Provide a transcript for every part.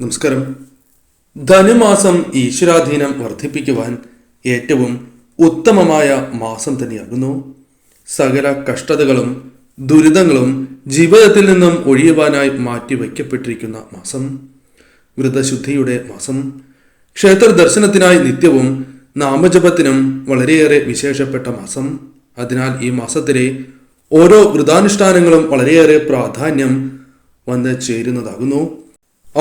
നമസ്കാരം. ധനുമാസം ഈശ്വരാധീനം വർദ്ധിപ്പിക്കുവാൻ ഏറ്റവും ഉത്തമമായ മാസം തന്നെയാകുന്നു. സകല കഷ്ടതകളും ദുരിതങ്ങളും ജീവിതത്തിൽ നിന്നും ഒഴിയുവാനായി മാറ്റിവെക്കപ്പെട്ടിരിക്കുന്ന മാസം. വ്രതശുദ്ധിയുടെ മാസം. ക്ഷേത്ര ദർശനത്തിനായി നിത്യവും നാമജപത്തിനും വളരെയേറെ വിശേഷപ്പെട്ട മാസം. അതിനാൽ ഈ മാസത്തിലെ ഓരോ വ്രതാനുഷ്ഠാനങ്ങളും വളരെയേറെ പ്രാധാന്യം വന്ന് ചേരുന്നതാകുന്നു.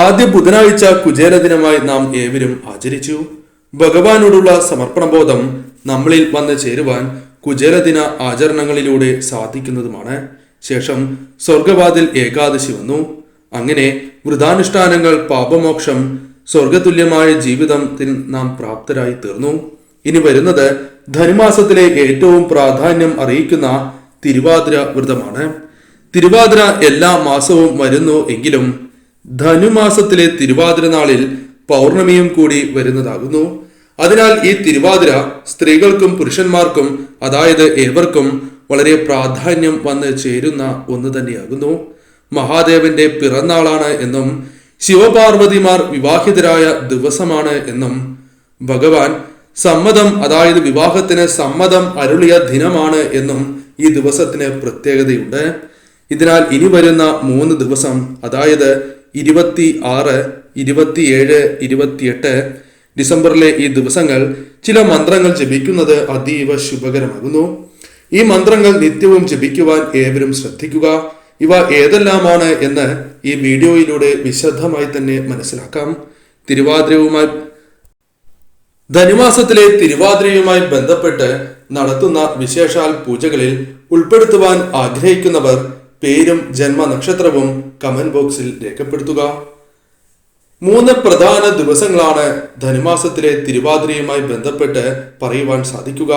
ആദ്യ ബുധനാഴ്ച കുചേല ദിനമായി നാം ഏവരും ആചരിച്ചു. ഭഗവാനോടുള്ള സമർപ്പണ സമർപ്പണബോധം നമ്മളിൽ വന്ന് ചേരുവാൻ കുചേല ദിന ആചരണങ്ങളിലൂടെ സാധിക്കുന്നതുമാണ്. ശേഷം സ്വർഗവാതിൽ ഏകാദശി വന്നു. അങ്ങനെ വൃതാനുഷ്ഠാനങ്ങൾ പാപമോക്ഷം സ്വർഗതുല്യമായ ജീവിതത്തിൽ നാം പ്രാപ്തരായി തീർന്നു. ഇനി വരുന്നത് ധനുമാസത്തിലെ ഏറ്റവും പ്രാധാന്യം അറിയിക്കുന്ന തിരുവാതിര വ്രതമാണ്. തിരുവാതിര എല്ലാ മാസവും വരുന്നു എങ്കിലും ധനുമാസത്തിലെ തിരുവാതിര നാളിൽ പൗർണമിയും കൂടി വരുന്നതാകുന്നു. അതിനാൽ ഈ തിരുവാതിര സ്ത്രീകൾക്കും പുരുഷന്മാർക്കും അതായത് ഏവർക്കും വളരെ പ്രാധാന്യം വന്ന് ചേരുന്ന ഒന്ന് തന്നെയാകുന്നു. മഹാദേവന്റെ പിറന്നാളാണ് എന്നും ശിവപാർവതിമാർ വിവാഹിതരായ ദിവസമാണ് എന്നും ഭഗവാൻ സമ്മതം അതായത് വിവാഹത്തിന് സമ്മതം അരുളിയ ദിനമാണ് എന്നും ഈ ദിവസത്തിന് പ്രത്യേകതയുണ്ട്. ഇതിനാൽ ഇനി വരുന്ന മൂന്ന് ദിവസം അതായത് ഇരുപത്തി ആറ് ഇരുപത്തിയേഴ് ഇരുപത്തിയെട്ട് ഡിസംബറിലെ ഈ ദിവസങ്ങൾ ചില മന്ത്രങ്ങൾ ജപിക്കുന്നത് അതീവ ശുഭകരമാകുന്നു. ഈ മന്ത്രങ്ങൾ നിത്യവും ജപിക്കുവാൻ ഏവരും ശ്രദ്ധിക്കുക. ഇവ ഏതെല്ലാമാണ് എന്ന് ഈ വീഡിയോയിലൂടെ വിശദമായി തന്നെ മനസ്സിലാക്കാം. തിരുവാതിരയുമായി ധനുമാസത്തിലെ തിരുവാതിരയുമായി ബന്ധപ്പെട്ട് നടത്തുന്ന വിശേഷാൽ പൂജകളിൽ ഉൾപ്പെടുത്തുവാൻ ആഗ്രഹിക്കുന്നവർ പേരും ജന്മനക്ഷത്രവും കമന്റ് ബോക്സിൽ രേഖപ്പെടുത്തുക. മൂന്ന് പ്രധാന ദിവസങ്ങളാണ് ധനുമാസത്തിലെ തിരുവാതിരയുമായി ബന്ധപ്പെട്ട് പറയുവാൻ സാധിക്കുക.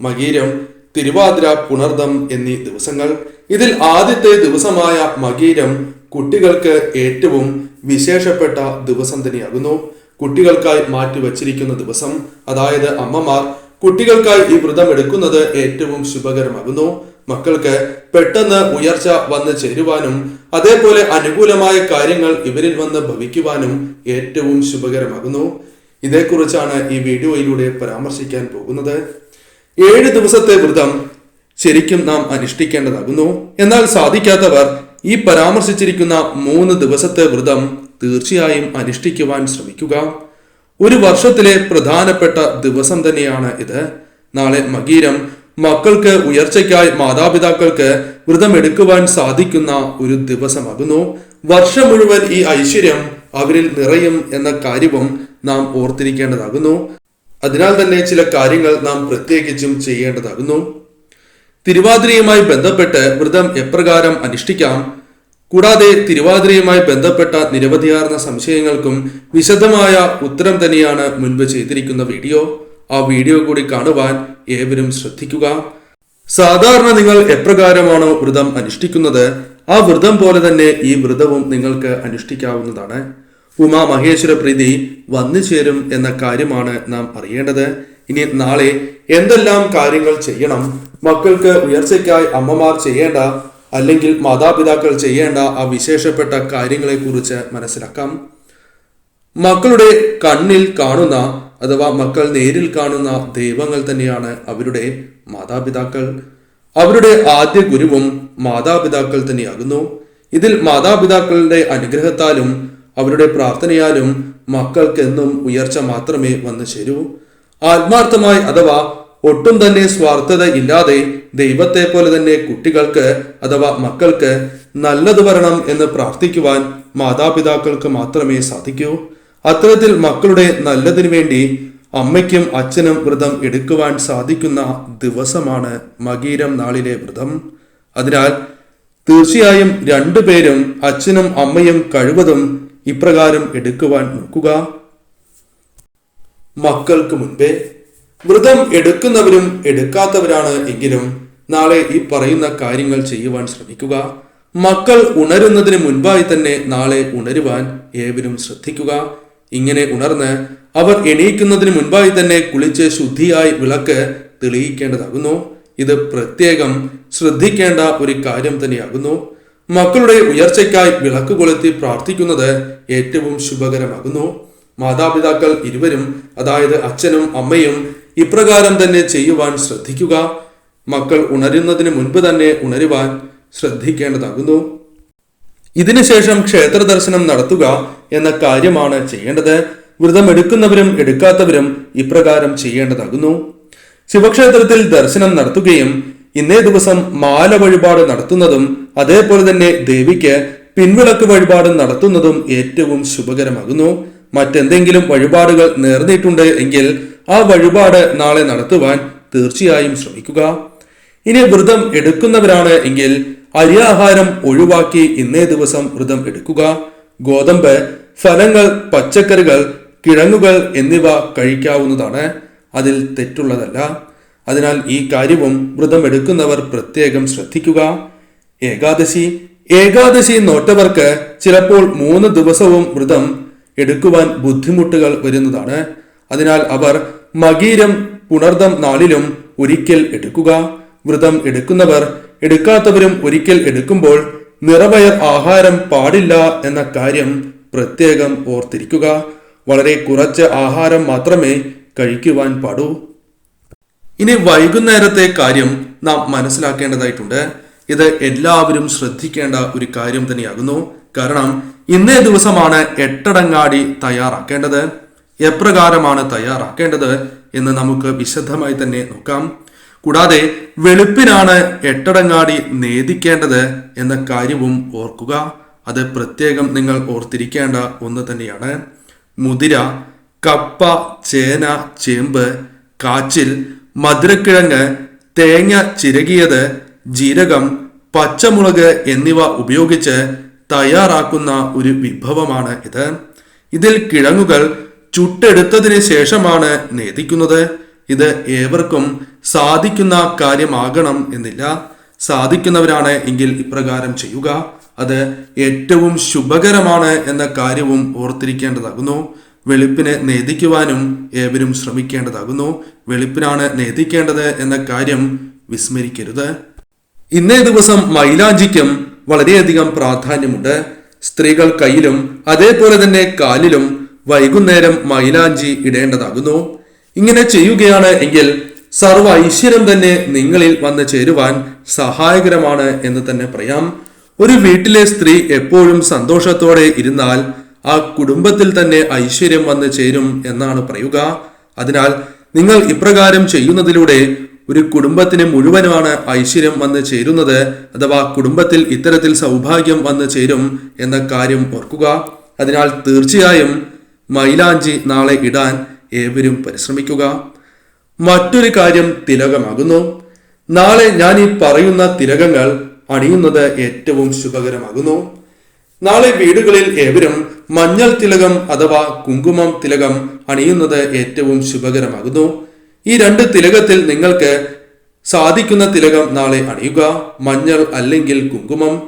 മകീരം തിരുവാതിര പുണർദം എന്നീ ദിവസങ്ങൾ. ഇതിൽ ആദ്യത്തെ ദിവസമായ മകീരം കുട്ടികൾക്ക് ഏറ്റവും വിശേഷപ്പെട്ട ദിവസം തന്നെയാകുന്നു. കുട്ടികൾക്കായി മാറ്റിവച്ചിരിക്കുന്ന ദിവസം അതായത് അമ്മമാർ കുട്ടികൾക്കായി ഈ വ്രതം എടുക്കുന്നത് ഏറ്റവും ശുഭകരമാകുന്നു. മക്കൾക്ക് പെട്ടെന്ന് ഉയർച്ച വന്ന് ചേരുവാനും അതേപോലെ അനുകൂലമായ കാര്യങ്ങൾ ഇവരിൽ വന്ന് ഭവിക്കുവാനും ഏറ്റവും ശുഭകരമാകുന്നു. ഇതേക്കുറിച്ചാണ് ഈ വീഡിയോയിലൂടെ പരാമർശിക്കാൻ പോകുന്നത്. ഏഴ് ദിവസത്തെ വ്രതം ശരിക്കും നാം അനുഷ്ഠിക്കേണ്ടതാകുന്നു. എന്നാൽ സാധിക്കാത്തവർ ഈ പരാമർശിച്ചിരിക്കുന്ന മൂന്ന് ദിവസത്തെ വ്രതം തീർച്ചയായും അനുഷ്ഠിക്കുവാൻ ശ്രമിക്കുക. ഒരു വർഷത്തിലെ പ്രധാനപ്പെട്ട ദിവസം തന്നെയാണ് ഇത്. നാളെ മകീരം മക്കൾക്ക് ഉയർച്ചയ്ക്കായി മാതാപിതാക്കൾക്ക് വ്രതമെടുക്കുവാൻ സാധിക്കുന്ന ഒരു ദിവസമാകുന്നു. വർഷം മുഴുവൻ ഈ ഐശ്വര്യം അവരിൽ നിറയും എന്ന കാര്യവും നാം ഓർത്തിരിക്കേണ്ടതാകുന്നു. അതിനാൽ തന്നെ ചില കാര്യങ്ങൾ നാം പ്രത്യേകിച്ചും ചെയ്യേണ്ടതാകുന്നു. തിരുവാതിരയുമായി ബന്ധപ്പെട്ട് വ്രതം എപ്രകാരം അനുഷ്ഠിക്കാം? കൂടാതെ തിരുവാതിരയുമായി ബന്ധപ്പെട്ട നിരവധിയാർന്ന സംശയങ്ങൾക്കും വിശദമായ ഉത്തരം തന്നെയാണ് മുൻപ് ചെയ്തിരിക്കുന്ന വീഡിയോ. ആ വീഡിയോ കൂടി കാണുവാൻ ഏവരും ശ്രദ്ധിക്കുക. സാധാരണ നിങ്ങൾ എപ്രകാരമാണോ വ്രതം അനുഷ്ഠിക്കുന്നത്? ആ വ്രതം പോലെ തന്നെ ഈ വ്രതവും നിങ്ങൾക്ക് അനുഷ്ഠിക്കാവുന്നതാണ്. ഉമാ മഹേശ്വര പ്രീതി വന്നു ചേരും എന്ന കാര്യമാണ് നാം അറിയേണ്ടത്. ഇനി നാളെ എന്തെല്ലാം കാര്യങ്ങൾ ചെയ്യണം? മക്കൾക്ക് ഉയർച്ചയ്ക്കായി അമ്മമാർ ചെയ്യേണ്ട അല്ലെങ്കിൽ മാതാപിതാക്കൾ ചെയ്യേണ്ട ആ വിശേഷപ്പെട്ട കാര്യങ്ങളെക്കുറിച്ച് മനസ്സിലാക്കാം. മക്കളുടെ കണ്ണിൽ കാണുന്ന അഥവാ മക്കൾ നേരിൽ കാണുന്ന ദൈവങ്ങൾ തന്നെയാണ് അവരുടെ മാതാപിതാക്കൾ. അവരുടെ ആദ്യ ഗുരുവും മാതാപിതാക്കൾ തന്നെയാകുന്നു. ഇതിൽ മാതാപിതാക്കളുടെ അനുഗ്രഹത്താലും അവരുടെ പ്രാർത്ഥനയാലും മക്കൾക്കെന്നും ഉയർച്ച മാത്രമേ വന്നു ചേരൂ. ആത്മാർത്ഥമായി അഥവാ ഒട്ടും തന്നെ സ്വാർത്ഥത ഇല്ലാതെ ദൈവത്തെ പോലെ തന്നെ കുട്ടികൾക്ക് അഥവാ മക്കൾക്ക് നല്ലത് വരണം എന്ന് പ്രാർത്ഥിക്കുവാൻ മാതാപിതാക്കൾക്ക് മാത്രമേ സാധിക്കൂ. അത്തരത്തിൽ മക്കളുടെ നല്ലതിനു വേണ്ടി അമ്മയ്ക്കും അച്ഛനും വ്രതം എടുക്കുവാൻ സാധിക്കുന്ന ദിവസമാണ് മകീരം നാളിലെ വ്രതം. അതിനാൽ തീർച്ചയായും രണ്ടുപേരും അച്ഛനും അമ്മയും കഴിവതും ഇപ്രകാരം എടുക്കുവാൻ നോക്കുക. മക്കൾക്ക് മുൻപേ വ്രതം എടുക്കുന്നവരും എടുക്കാത്തവരാണ് എങ്കിലും നാളെ ഈ പറയുന്ന കാര്യങ്ങൾ ചെയ്യുവാൻ ശ്രമിക്കുക. മക്കൾ ഉണരുന്നതിന് മുൻപായി തന്നെ നാളെ ഉണരുവാൻ ഏവരും ശ്രദ്ധിക്കുക. ഇങ്ങനെ ഉണർന്ന് അവർ എണീക്കുന്നതിന് മുൻപായി തന്നെ കുളിച്ച് ശുദ്ധിയായി വിളക്ക് തെളിയിക്കേണ്ടതാകുന്നു. ഇത് പ്രത്യേകം ശ്രദ്ധിക്കേണ്ട ഒരു കാര്യം തന്നെയാകുന്നു. മക്കളുടെ ഉയർച്ചയ്ക്കായി വിളക്ക് കൊളുത്തി പ്രാർത്ഥിക്കുന്നത് ഏറ്റവും ശുഭകരമാകുന്നു. മാതാപിതാക്കൾ ഇരുവരും അതായത് അച്ഛനും അമ്മയും ഇപ്രകാരം തന്നെ ചെയ്യുവാൻ ശ്രദ്ധിക്കുക. മക്കൾ ഉണരുന്നതിന് മുൻപ് തന്നെ ഉണരുവാൻ ശ്രദ്ധിക്കേണ്ടതാകുന്നു. ഇതിനുശേഷം ക്ഷേത്ര ദർശനം നടത്തുക എന്ന കാര്യമാണ് ചെയ്യേണ്ടത്. വ്രതം എടുക്കുന്നവരും എടുക്കാത്തവരും ഇപ്രകാരം ചെയ്യേണ്ടതാകുന്നു. ശിവക്ഷേത്രത്തിൽ ദർശനം നടത്തുകയും ഇന്നേ ദിവസം മാല വഴിപാട് നടത്തുന്നതും അതേപോലെ തന്നെ ദേവിക്ക് പിൻവിളക്ക് വഴിപാട് നടത്തുന്നതും ഏറ്റവും ശുഭകരമാകുന്നു. മറ്റെന്തെങ്കിലും വഴിപാടുകൾ നേർന്നിട്ടുണ്ട് എങ്കിൽ ആ വഴിപാട് നാളെ നടത്തുവാൻ തീർച്ചയായും ശ്രമിക്കുക. ഇനി വ്രതം എടുക്കുന്നവരാണ് എങ്കിൽ അരിയാഹാരം ഒഴിവാക്കി ഇന്നേ ദിവസം വ്രതം എടുക്കുക. ഗോതമ്പ് ഫലങ്ങൾ പച്ചക്കറികൾ കിഴങ്ങുകൾ എന്നിവ കഴിക്കാവുന്നതാണ്. അതിൽ തെറ്റുള്ളതല്ല. അതിനാൽ ഈ കാര്യവും വ്രതം എടുക്കുന്നവർ പ്രത്യേകം ശ്രദ്ധിക്കുക. ഏകാദശി. ഏകാദശി നോട്ടവർക്ക് ചിലപ്പോൾ മൂന്ന് ദിവസവും വ്രതം എടുക്കുവാൻ ബുദ്ധിമുട്ടുകൾ വരുന്നതാണ്. അതിനാൽ അവർ മകീരം പുണർദം നാളിലും ഒരിക്കൽ എടുക്കുക. വ്രതം എടുക്കുന്നവർ എടുക്കാത്തവരും ഒരിക്കൽ എടുക്കുമ്പോൾ നിറവയർ ആഹാരം പാടില്ല എന്ന കാര്യം പ്രത്യേകം ഓർത്തിരിക്കുക. വളരെ കുറച്ച് ആഹാരം മാത്രമേ കഴിക്കുവാൻ പാടൂ. ഇനി വൈകുന്നേരത്തെ കാര്യം നാം മനസ്സിലാക്കേണ്ടതായിട്ടുണ്ട്. ഇത് എല്ലാവരും ശ്രദ്ധിക്കേണ്ട ഒരു കാര്യം തന്നെയാകുന്നു. കാരണം ഇന്നേ ദിവസമാണ് എട്ടടങ്ങാടി തയ്യാറാക്കേണ്ടത്. എപ്രകാരമാണ് തയ്യാറാക്കേണ്ടത് എന്ന് നമുക്ക് വിശദമായി തന്നെ നോക്കാം. കൂടാതെ വെളുപ്പിനാണ് എട്ടടങ്ങാടി നേദിക്കേണ്ടത് എന്ന കാര്യവും ഓർക്കുക. അത് പ്രത്യേകം നിങ്ങൾ ഓർത്തിരിക്കേണ്ട ഒന്ന് തന്നെയാണ്. മുതിര കപ്പ ചേന ചേമ്പ് കാച്ചിൽ മധുരക്കിഴങ്ങ് തേങ്ങ ചിരകിയത് ജീരകം പച്ചമുളക് എന്നിവ ഉപയോഗിച്ച് തയ്യാറാക്കുന്ന ഒരു വിഭവമാണ് ഇത്. ഇതിൽ കിഴങ്ങുകൾ ചുട്ടെടുത്തതിന് ശേഷമാണ് നേദിക്കുന്നത്. ഇത് ഏവർക്കും സാധിക്കുന്ന കാര്യമാകണം എന്നില്ല. സാധിക്കുന്നവരാണ് എങ്കിൽ ഇപ്രകാരം ചെയ്യുക. അത് ഏറ്റവും ശുഭകരമാണ് എന്ന കാര്യവും ഓർത്തിരിക്കേണ്ടതാകുന്നു. വെളുപ്പിനെ നേദിക്കുവാനും ഏവരും ശ്രമിക്കേണ്ടതാകുന്നു. വെളുപ്പിനാണ് നേദിക്കേണ്ടത് എന്ന കാര്യം വിസ്മരിക്കരുത്. ഇന്നേ ദിവസം മൈലാഞ്ചിക്കും വളരെയധികം പ്രാധാന്യമുണ്ട്. സ്ത്രീകൾ കയ്യിലും അതേപോലെ തന്നെ കാലിലും വൈകുന്നേരം മൈലാഞ്ചി ഇടേണ്ടതാകുന്നു. ഇങ്ങനെ ചെയ്യുകയാണ് എങ്കിൽ സർവ ഐശ്വര്യം തന്നെ നിങ്ങളിൽ വന്ന് ചേരുവാൻ സഹായകരമാണ് എന്ന് തന്നെ പറയാം. ഒരു വീട്ടിലെ സ്ത്രീ എപ്പോഴും സന്തോഷത്തോടെ ഇരുന്നാൽ ആ കുടുംബത്തിൽ തന്നെ ഐശ്വര്യം വന്ന് ചേരും എന്നാണ് പറയുക. അതിനാൽ നിങ്ങൾ ഇപ്രകാരം ചെയ്യുന്നതിലൂടെ ഒരു കുടുംബത്തിന് മുഴുവനുമാണ് ഐശ്വര്യം വന്ന് ചേരുന്നത് അഥവാ കുടുംബത്തിൽ ഇത്തരത്തിൽ സൗഭാഗ്യം വന്ന് ചേരും എന്ന കാര്യം ഓർക്കുക. അതിനാൽ തീർച്ചയായും മൈലാഞ്ചി നാളെ ഇടാൻ ഏവരും പരിശ്രമിക്കുക. മറ്റൊരു കാര്യം തിലകമാകുന്നു. നാളെ ഞാൻ ഈ പറയുന്ന തിലകങ്ങൾ അണിയുന്നത് ഏറ്റവും ശുഭകരമാകുന്നു. നാളെ വീടുകളിൽ ഏവരും മഞ്ഞൾ തിലകം അഥവാ കുങ്കുമം തിലകം അണിയുന്നത് ഏറ്റവും ശുഭകരമാകുന്നു. ഈ രണ്ട് തിലകത്തിൽ നിങ്ങൾക്ക് സാധിക്കുന്ന തിലകം നാളെ അണിയുക. മഞ്ഞൾ അല്ലെങ്കിൽ കുങ്കുമം.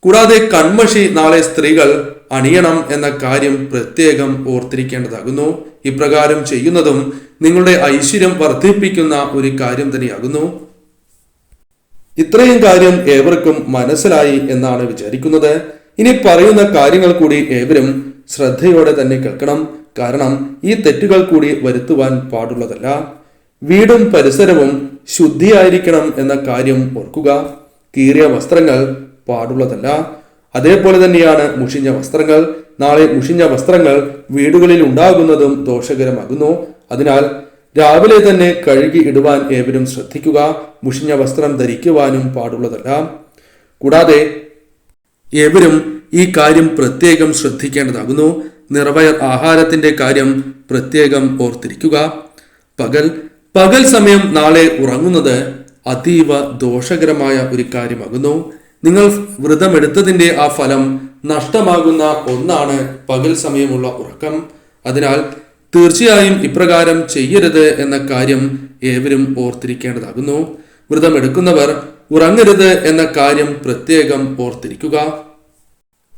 കൂടാതെ കൺമഷി നാളെ സ്ത്രീകൾ അണിയണം എന്ന കാര്യം പ്രത്യേകം ഓർത്തിരിക്കേണ്ടതാകുന്നു. ഇപ്രകാരം ചെയ്യുന്നതും നിങ്ങളുടെ ഐശ്വര്യം വർദ്ധിപ്പിക്കുന്ന ഒരു കാര്യം തന്നെയാകുന്നു. ഇത്രയും കാര്യം ഏവർക്കും മനസ്സിലായി എന്നാണ് വിചാരിക്കുന്നത്. ഇനി പറയുന്ന കാര്യങ്ങൾ കൂടി ഏവരും ശ്രദ്ധയോടെ തന്നെ കേൾക്കണം. കാരണം ഈ തെറ്റുകൾ കൂടി വരുത്തുവാൻ പാടുള്ളതല്ല. വീടും പരിസരവും ശുദ്ധിയായിരിക്കണം എന്ന കാര്യം ഓർക്കുക. കീറിയ വസ്ത്രങ്ങൾ പാടുള്ളതല്ല. അതേപോലെ തന്നെയാണ് മുഷിഞ്ഞ വസ്ത്രങ്ങൾ. നാളെ മുഷിഞ്ഞ വസ്ത്രങ്ങൾ വീടുകളിൽ ഉണ്ടാകുന്നതും ദോഷകരമാകുന്നു. അതിനാൽ രാവിലെ തന്നെ കഴുകി ഇടുവാൻ ഏവരും ശ്രദ്ധിക്കുക. മുഷിഞ്ഞ വസ്ത്രം ധരിക്കുവാനും പാടുള്ളതല്ല. കൂടാതെ ഏവരും ഈ കാര്യം പ്രത്യേകം ശ്രദ്ധിക്കേണ്ടതാകുന്നു. നിറവയർ ആഹാരത്തിന്റെ കാര്യം പ്രത്യേകം ഓർത്തിരിക്കുക. പകൽ പകൽ സമയം നാളെ ഉറങ്ങുന്നത് അതീവ ദോഷകരമായ ഒരു കാര്യമാകുന്നു. നിങ്ങൾ വ്രതമെടുത്തതിന്റെ ആ ഫലം നഷ്ടമാകുന്ന ഒന്നാണ് പകൽ സമയമുള്ള ഉറക്കം. അതിനാൽ തീർച്ചയായും ഇപ്രകാരം ചെയ്യരുത് എന്ന കാര്യം ഏവരും ഓർത്തിരിക്കേണ്ടതാകുന്നു. വ്രതമെടുക്കുന്നവർ ഉറങ്ങരുത് എന്ന കാര്യം പ്രത്യേകം ഓർത്തിരിക്കുക.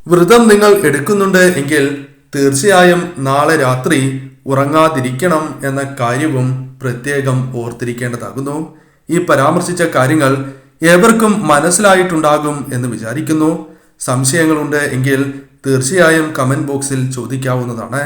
വ്രതം നിങ്ങൾ എടുക്കുന്നുണ്ട് എങ്കിൽ തീർച്ചയായും നാളെ രാത്രി ഉറങ്ങാതിരിക്കണം എന്ന കാര്യവും പ്രത്യേകം ഓർത്തിരിക്കേണ്ടതാകുന്നു. ഈ പരാമർശിച്ച കാര്യങ്ങൾ ഏവർക്കും മനസ്സിലായിട്ടുണ്ടാകും എന്ന് വിചാരിക്കുന്നു. സംശയങ്ങളുണ്ട് എങ്കിൽ തീർച്ചയായും കമന്റ് ബോക്സിൽ ചോദിക്കാവുന്നതാണ്.